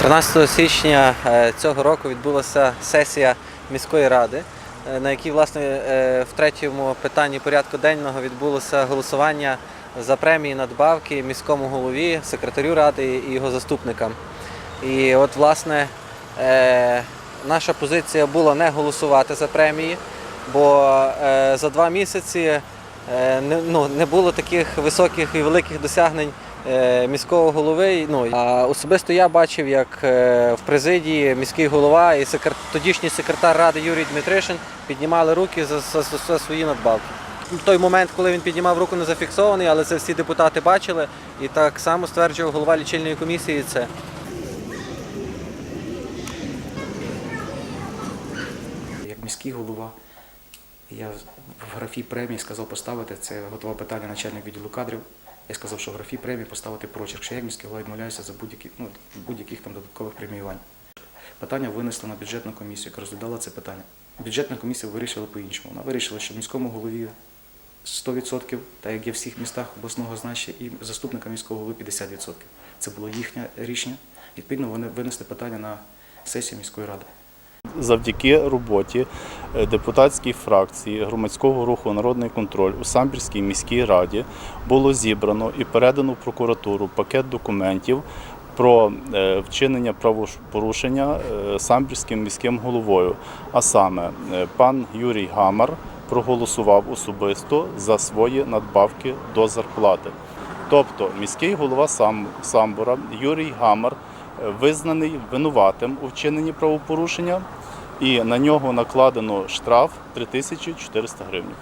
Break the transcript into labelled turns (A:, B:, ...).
A: 13 січня е, цього року відбулася сесія міської ради, е, на якій власне е, в третьому питанні порядку денного відбулося голосування за премії надбавки міському голові, секретарю ради і його заступникам. І от власне наша позиція була не голосувати за премії, бо за два місяці не, ну, не було таких високих і великих досягнень міського голови. Ну, а особисто я бачив, як е, в президії міський голова і секрет... тодішній секретар ради Юрій Дмитришин піднімали руки за, за, за, свої надбавки. Той момент, коли він піднімав руку, не зафіксований, але це всі депутати бачили. І так само стверджував голова лічильної комісії це.
B: Як міський голова, я в графі премії сказав поставити, це готове питання начальник відділу кадрів. Я сказав, що графі премії поставити прочерк, я як міський голова відмовляюся за ну, будь-яких там додаткових преміювань. Питання винесли на бюджетну комісію, яка розглядала це питання. Бюджетна комісія вирішила по-іншому. Вона вирішила, що міському голові 100%, так як є в всіх містах обласного значення, і заступника міського голови 50%. Це було їхнє рішення. Відповідно, вони винесли питання на сесію міської ради.
C: Завдяки роботі е, депутатської фракції громадського руху Народний контроль у Самбірській міській раді було зібрано і передано в прокуратуру пакет документів про е, вчинення правопорушення е, Самбірським міським головою. А саме, пан Юрій Гамар проголосував особисто за свої надбавки до зарплати. Тобто міський голова Сам- Самбора Юрій Гамар визнаний винуватим у вчиненні правопорушення, і на нього накладено штраф 3400 гривень.